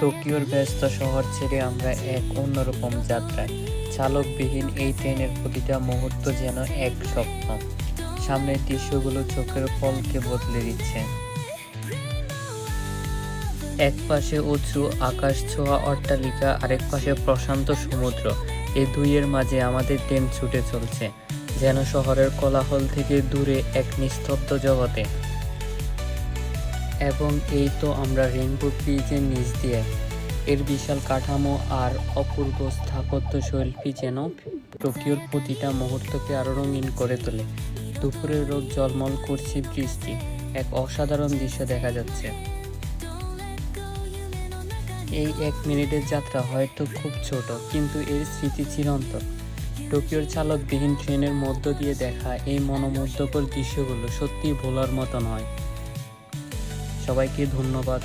টোকিওর ব্যস্ত শহর ছেড়ে আমরা এক অন্যরকম যাত্রায়। চালকবিহীন এই ট্রেনের প্রতিটা মুহূর্ত যেন এক স্বপ্ন। সামনের দৃশ্যগুলো চোখের পলকে বদলে দিচ্ছে। এক পাশে উঁচু আকাশ ছোঁয়া অট্টালিকা, আরেক পাশে প্রশান্ত সমুদ্র। এই দুইয়ের মাঝে আমাদের ট্রেন ছুটে চলছে, যেন শহরের কোলাহল থেকে দূরে এক নিস্তব্ধ জগতে। এবং এই তো আমরা রেইনবো ব্রিজের নিচ দিয়ে। এর বিশাল কাঠামো আর অপূর্ব স্থাপত্য শৈল্পী যেন টোকিওর প্রতিটা মুহূর্তকে আরও রঙিন করে তোলে। দুপুরের রোদ জলমল করছে বৃষ্টি এক অসাধারণ দৃশ্য দেখা যাচ্ছে। এই এক মিনিটের যাত্রা হয়তো খুব ছোট, কিন্তু এর স্মৃতি চিরন্তন। টোকিওর চালকবিহীন ট্রেনের মধ্য দিয়ে দেখা এই মনোমুগ্ধকর দৃশ্যগুলো সত্যিই ভোলার মতো নয়। সবাইকে ধন্যবাদ।